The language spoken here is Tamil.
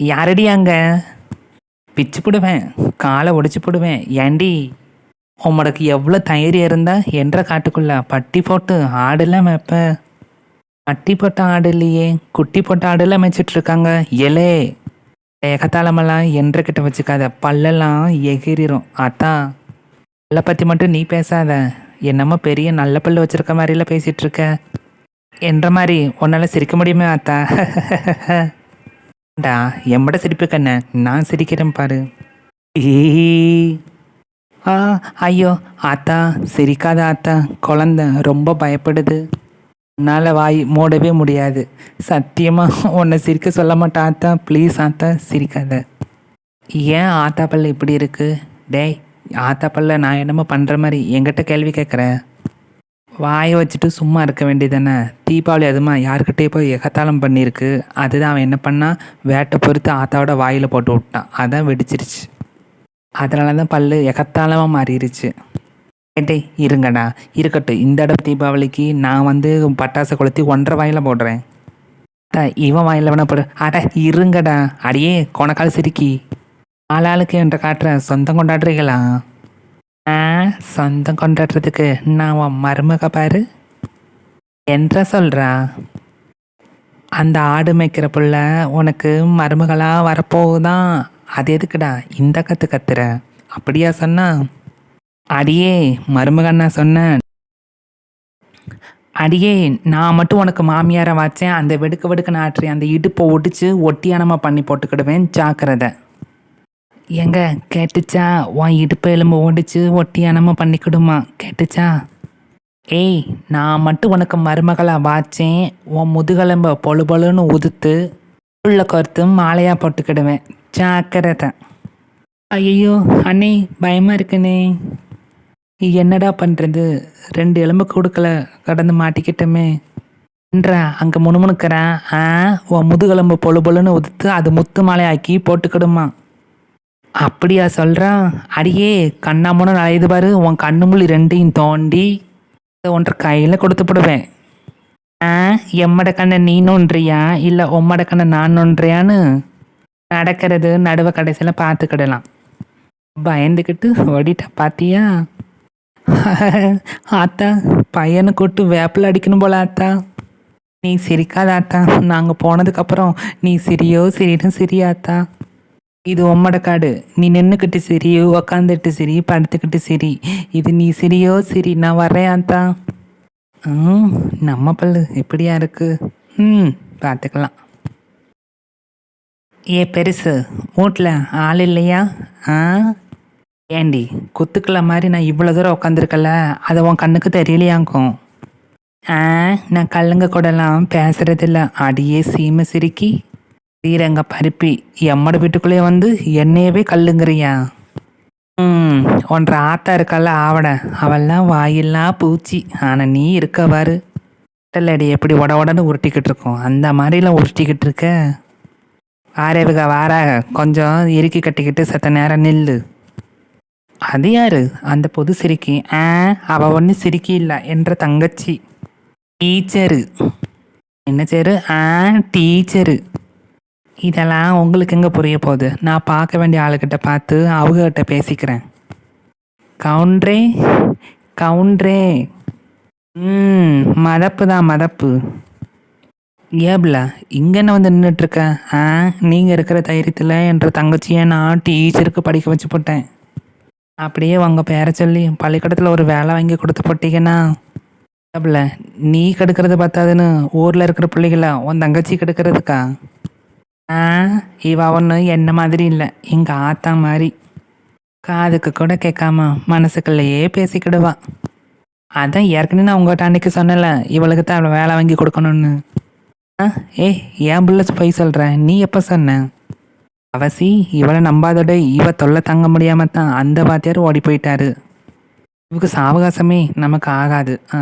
யாரடி அங்க பிச்சு போடுவேன் காலை ஒடிச்சு போடுவேன். ஏண்டி உம்மடக்கு எவ்வளோ தைரியம் இருந்தா என்ற காட்டுக்குள்ள பட்டி போட்டு ஆடுலாம் மேப்ப பட்டி போட்ட ஆடு இல்லையே குட்டி போட்ட ஆடுலாம் மேய்ச்சிட்டு இருக்காங்க எலே ஏகத்தாளமெல்லாம் என்ற கிட்ட வச்சுக்காத பல்லெல்லாம் எகிரிரும். அதான் பல்ல பற்றி மட்டும் நீ பேசாத. என்னமோ பெரிய நல்ல பல்லு வச்சிருக்க மாதிரிலாம் பேசிகிட்டு இருக்க என்ற மாதிரி உன்னால் சிரிக்க முடியுமே அத்தா டா எம்பட சிரிப்பு கண்ண நான் சிரிக்கிறேன் பாரு. ஆ ஐயோ ஆத்தா சிரிக்காத ஆத்தா குழந்த ரொம்ப பயப்படுது. என்னால் வாய் மூடவே முடியாது. சத்தியமாக உன்னை சிரிக்க சொல்ல மாட்டேன் ஆத்தா. ப்ளீஸ் ஆத்தா சிரிக்காத. ஏன் ஆத்தா பல்ல இப்படி இருக்கு? டேய் ஆத்தா பல்ல நான் என்னமோ பண்ணுற மாதிரி என்கிட்ட கேள்வி கேட்குறேன் வாயை வச்சுட்டு சும்மா இருக்க வேண்டியதானே தீபாவளி அதுமா யாருக்கிட்டே போய் எகத்தாளம் பண்ணியிருக்கு. அதுதான் அவன் என்ன பண்ணால் வேட்டை பொறுத்து ஆத்தாவோட வாயில் போட்டு விட்டான். அதான் வெடிச்சிருச்சு. அதனால தான் பல் எகத்தாளமாக மாறிடுச்சு ஏட்டே இருங்கடா. இருக்கட்டும் இந்த இடம் தீபாவளிக்கு நான் வந்து பட்டாசு கொளுத்தி ஒன்றரை வாயில் போடுறேன். இவன் வாயில் வேணா போடு. அட இருங்கடா. அடியே கொணக்கால் சிரிக்கி. ஆளாளுக்கு என்ற காட்டுற சொந்தம் கொண்டாடுறீங்களா? சொந்தம் கொண்டாடுறதுக்கு நான் உன் மருமக பாரு. என்ற சொல்றா. அந்த ஆடு மேய்க்கிற புள்ள உனக்கு மருமகளாக வரப்போகுதான் அது எதுக்குடா? இந்த கற்று கத்துற. அப்படியா சொன்னா? அடியே மருமகன்னா சொன்னேன் அடியே நான் மட்டும் உனக்கு மாமியாரை வாச்சேன். அந்த வெடுக்க வெடுக்க நாற்றி அந்த இடுப்பை ஒடிச்சு ஒட்டியானமாக பண்ணி போட்டுக்கிடுவேன். ஜாக்கிரதை. எங்க கேட்டுச்சா? உன் இடுப்பு எலும்பு ஓடிச்சு ஒட்டியானம பண்ணிக்கிடுமா? கேட்டுச்சா? ஏய் நான் மட்டும் உனக்கு மருமகளாக வாச்சேன். உன் முதுகெலும்ப பொழு பொழுன்னு உதுத்து உள்ள கோர்த்து மாலையாக போட்டுக்கிடுவேன். ஜாக்கிரதை. ஐயோ அண்ணே பயமாக இருக்குண்ணே. என்னடா பண்ணுறது ரெண்டு எலும்பு கொடுக்கல கடந்து மாட்டிக்கிட்டோமே. என்றா அங்கே முணுமுணுக்கிறேன். ஆ உன் முதுகெலும்பு பொழு பொழுன்னு உதுத்து அது முத்து மாலையாக்கி போட்டுக்கிடுமா? அப்படியா சொல்கிறான் அடியே கண்ணாமூன்னு அலையுது பாரு. உன் கண்ணு முள்ளி ரெண்டையும் தோண்டி இதை ஒன்றை கையில் கொடுத்து போடுவேன். ஆ எம்மட கண்ணை நீ நோன்றியா? இல்லை உம்மட கண்ணை நான் நோன்றியான்னு? நடக்கிறது நடுவ கடைசியில் பார்த்துக்கிடலாம். பயந்துக்கிட்டு ஓடிட்ட பாத்தியா? ஆத்தா பையனை கூட்டு வேப்பில் அடிக்கணும் போல ஆத்தா. நீ சிரிக்காத ஆத்தா. நாங்கள் போனதுக்கப்புறம் நீ சிரியோ சிரின்னு சிரியாத்தா. இது உம்மட காடு. நீ நின்றுக்கிட்டு சரி உக்காந்துட்டு சரி படுத்துக்கிட்டு சரி. இது நீ சிரியோ சரி நான் வரேன் தான் ம் நம்ம பல்லு எப்படியா இருக்கு? ம் பார்த்துக்கலாம். ஏ பெருசு வீட்டில் ஆள் இல்லையா? ஆ? ஏண்டி குத்துக்கல மாதிரி நான் இவ்வளோ தூரம் உட்காந்துருக்கல அது உன் கண்ணுக்கு தெரியலையாக்கும் ஆ நான் கல்லுங்க கூடலாம் பேசுறதில்ல. அடியே சீமை சிரிக்கி. ஸ்ரீரங்க பருப்பி எம்மட வீட்டுக்குள்ளேயே வந்து என்னையவே கல்லுங்கிறியா? ம் ஒன்ற ஆத்தா இருக்கால ஆவட அவெல்லாம் வாயில்லாம் பூச்சி. ஆனால் நீ இருக்க பாரு. அடி எப்படி உட உடன்னு உருட்டிக்கிட்டு இருக்கோம். அந்த மாதிரிலாம் உருட்டிக்கிட்டு இருக்க. ஆரேவுக வாராக கொஞ்சம் இறுக்கி கட்டிக்கிட்டு செத்த நேரம் நில்லு. அது யாரு? அந்த பொது சிரிக்கி. ஆ அவ ஒன்று சிரிக்கி இல்லை என்ற தங்கச்சி. டீச்சரு. என்ன சேரு? ஆ டீச்சரு. இதெல்லாம் உங்களுக்கு எங்கே புரிய போகுது? நான் பார்க்க வேண்டிய ஆளுகிட்ட பார்த்து அவங்ககிட்ட பேசிக்கிறேன். கவுண்ட்ரே கவுண்ட்ரே. ம் மதப்பு தான் மதப்பு. ஏப்ல இங்கே என்ன வந்து நின்றுட்டுருக்க ஆ நீங்கள் இருக்கிற தைரியத்தில் என்ற தங்கச்சியை நான் டீச்சருக்கு படிக்க வச்சு போட்டேன். அப்படியே உங்கள் பேரை சொல்லி பள்ளிக்கூடத்தில் ஒரு வேலை வாங்கி கொடுத்து போட்டீங்கன்னா ஏப்ல நீ கெடுக்கிறது பார்த்தாதுன்னு ஊரில் இருக்கிற பிள்ளைகளை உன் தங்கச்சி கெடுக்கிறதுக்கா? ஆ இவ ஒன்று என்ன மாதிரி இல்லை. எங்கள் ஆத்தா மாதிரி காதுக்கு கூட கேட்காம மனசுக்குள்ளேயே பேசிக்கிடுவா. அதான் ஏற்கனவே நான் உங்கள்கிட்ட அன்னைக்கு சொன்னல இவளுக்கு தான் அவளை வேலை வாங்கி கொடுக்கணும்னு. ஆ ஏ ஏன் பிள்ளை போய் சொல்கிறேன் நீ எப்போ சொன்ன? அவசி இவளை நம்பாதோட இவ தொல்லை தாங்க முடியாம தான் அந்த வாத்தியார் ஓடி போயிட்டாரு. இவக்கு சாவகாசமே நமக்கு ஆகாது. ஆ.